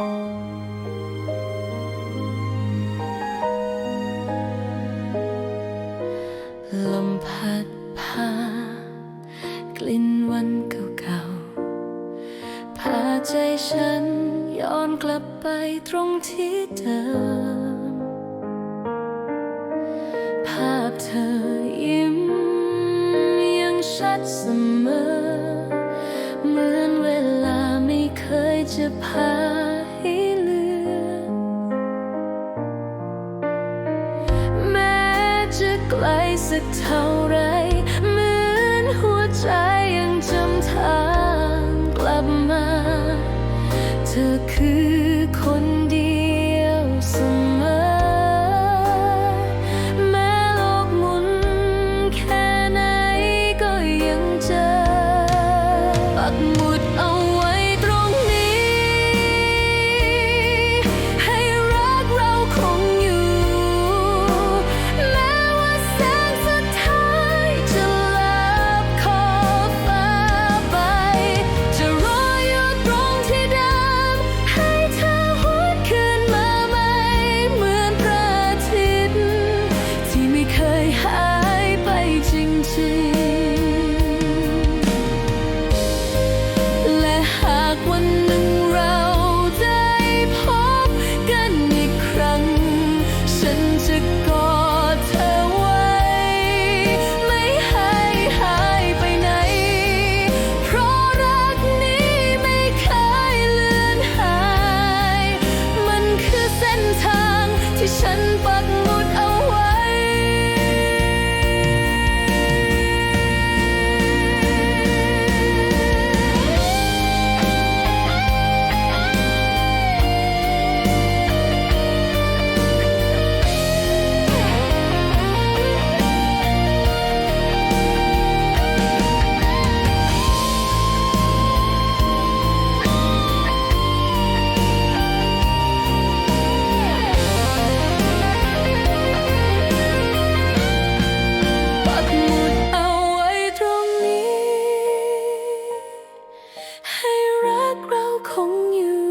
ลมพัดพากลิ่นวันเก่าๆ พาใจฉันย้อนกลับไปตรงที่เดิม ภาพเธอยิ้มยังชัดเสมอ เหมือนเวลาไม่เคยจะผ่าน ไกลสักเท่าไร เหมือนหัวใจยังจำทางกลับมา เธอคือักเราคงอยู่